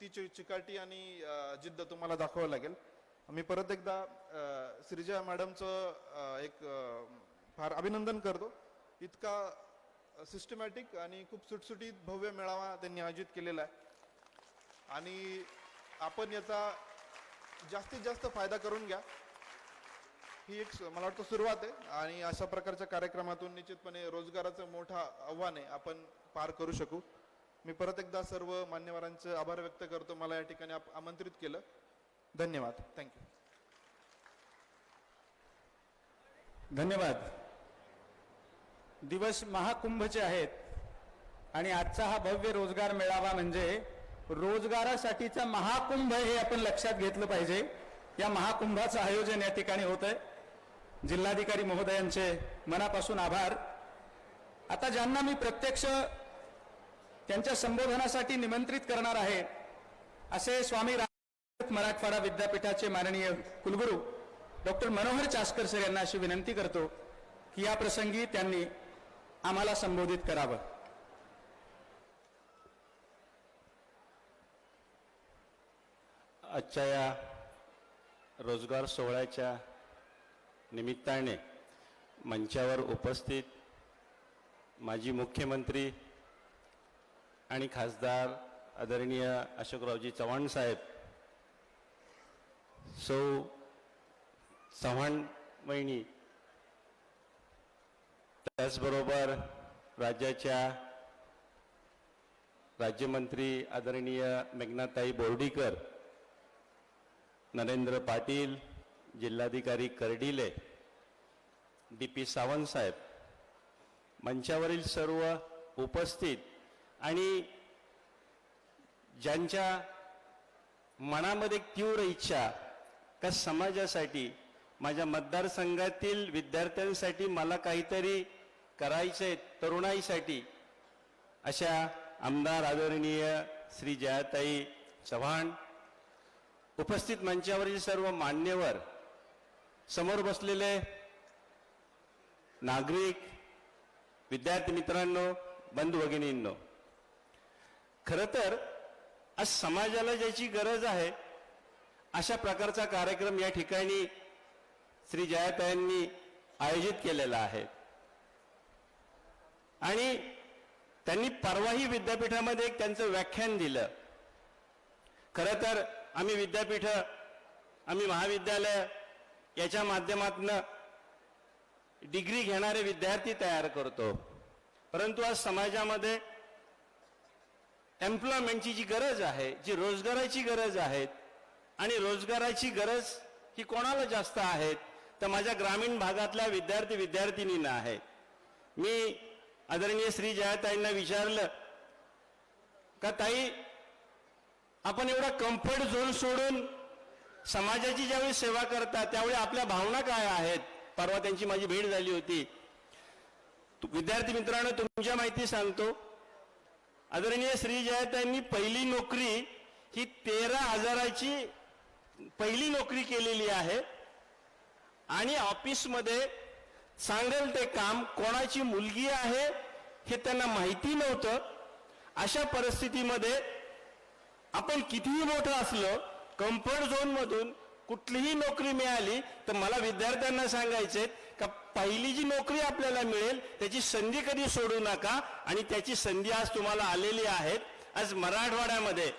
ती चि- चिकाटी आणि जिद्द तुम्हाला दाखवावं लागेल. मी परत एकदा श्रीजा मॅडमचं एक फार अभिनंदन करतो. इतका सिस्टमॅटिक आणि खूप सुटसुटीत भव्य मेळावा त्यांनी आयोजित केलेला आहे. आणि आपण याचा जास्तीत जास्त फायदा करून घ्या. ही एक मला वाटतं सुरुवात आहे. आणि अशा प्रकारच्या कार्यक्रमातून निश्चितपणे रोजगाराचं मोठं आव्हान आहे. आपण पार करू शकू. मी परत एकदा सर्व मान्यवरांचे आभार व्यक्त करतो. मला या ठिकाणी आमंत्रित केलं. धन्यवाद. थँक्यू धन्यवाद. दिवस महाकुंभचे आहेत आणि आजचा हा भव्य रोजगार मेळावा म्हणजे रोजगारासाठीचा महाकुंभ हे आपण लक्षात घेतलं पाहिजे. या महाकुंभाचं आयोजन या ठिकाणी होत आहे जिल्हाधिकारी महोदयांचे मनापासून आभार. आता ज्यांना मी प्रत्यक्ष त्यांच्या संबोधनासाठी निमंत्रित करणार आहे असे स्वामी राम मराठवाडा विद्यापीठाचे माननीय कुलगुरू डॉक्टर मनोहर चास्कर सर यांना अशी विनंती करतो की या प्रसंगी त्यांनी आम्हाला संबोधित करावं. आजच्या या रोजगार सोहळ्याच्या निमित्ताने मंचावर उपस्थित माजी मुख्यमंत्री आणि खासदार आदरणीय अशोकरावजी चव्हाण साहेब. सौ चव्हाण वहिनी. त्याचबरोबर राज्याच्या राज्यमंत्री आदरणीय मेघनाताई बोर्डीकर नरेंद्र पाटील जिल्हाधिकारी कर्डिले डी पी सावंत साहेब. मंचावरील सर्व उपस्थित आणि ज्यांच्या मनामध्ये तीव्र इच्छा का समाजासाठी माझ्या मतदारसंघातील विद्यार्थ्यांसाठी मला काहीतरी करायचंय तरुणाईसाठी अशा आमदार आदरणीय श्री जयाताई चव्हाण उपस्थित मंचावरील सर्व मान्यवर समोर बसलेले नागरिक विद्यार्थी मित्रांनो बंधू भगिनींनो खरं तर आज समाजाला ज्याची गरज आहे अशा प्रकारचा कार्यक्रम या ठिकाणी श्री जयाताईंनी आयोजित केलेला आहे. आणि त्यांनी परवाही विद्यापीठामध्ये एक त्यांचं व्याख्यान दिलं. खरं तर आम्ही विद्यापीठ आम्ही महाविद्यालय याच्या माध्यमातनं डिग्री घेणारे विद्यार्थी तयार करतो. परंतु आज समाजामध्ये एम्प्लॉयमेंटची जी गरज आहे जी रोजगाराची गरज आहे आणि रोजगाराची गरज ही कोणाला जास्त आहे तर माझ्या ग्रामीण भागातल्या विद्यार्थी विद्यार्थिनींना आहे. मी आदरणीय श्री जयाताईंना विचारलं का ताई आपण एवढा कम्फर्ट झोन सोडून समाजाची ज्यावेळी सेवा करता त्यावेळी आपल्या भावना काय आहेत? परवा त्यांची माझी भेट झाली होती. विद्यार्थी मित्रांनो तुमच्या माहिती सांगतो आदरणीय श्री जयतांनी पहिली नोकरी ही तेरा हजाराची पहिली नोकरी केलेली आहे. आणि ऑफिसमध्ये सांगेल ते काम कोणाची मुलगी आहे हे त्यांना माहिती नव्हतं. अशा परिस्थितीमध्ये आपण कितीही मोठं असलं कम्फर्ट झोनमधून कुठलीही नोकरी मिळाली तर मला विद्यार्थ्यांना सांगायचे पहिली जी नोकरी आपल्याला मिळेल त्याची संधी कधी सोडू नका. आणि त्याची संधी आज तुम्हाला आलेली आहे आज मराठवाड्यामध्ये